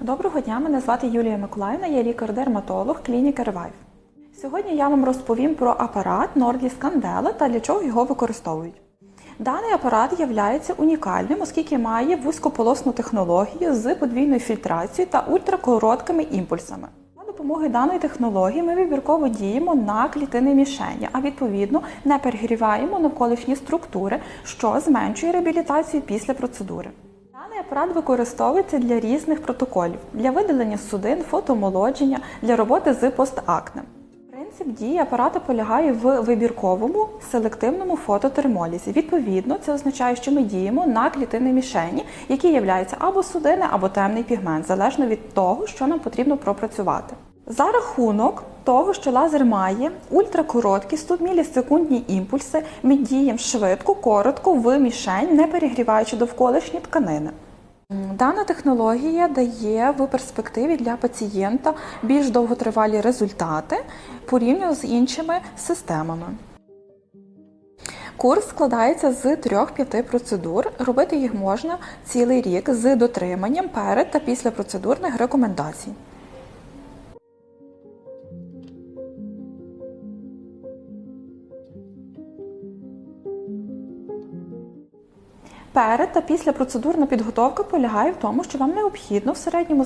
Доброго дня, мене звати Юлія Миколаївна, я лікар-дерматолог клініки Revive. Сьогодні я вам розповім про апарат Nordis Candela та для чого його використовують. Даний апарат є унікальним, оскільки має вузькополосну технологію з подвійною фільтрацією та ультракороткими імпульсами. За допомогою даної технології ми вибірково діємо на клітини мішені, а відповідно не перегріваємо навколишні структури, що зменшує реабілітацію після процедури. Апарат використовується для різних протоколів для видалення судин, фотомолодження, для роботи з постакнем. Принцип дії апарата полягає в вибірковому селективному фототермолізі. Відповідно, це означає, що ми діємо на клітини мішені, які являються або судини, або темний пігмент, залежно від того, що нам потрібно пропрацювати. За рахунок того, що лазер має ультракороткі 100 мілісекундні імпульси, ми діємо швидко, коротко в мішень, не перегріваючи довколишні тканини. Дана технологія дає в перспективі для пацієнта більш довготривалі результати порівняно з іншими системами. Курс складається з 3-5 процедур. Робити їх можна цілий рік з дотриманням перед та після процедурних рекомендацій. Перед та після процедурна підготовка полягає в тому, що вам необхідно в середньому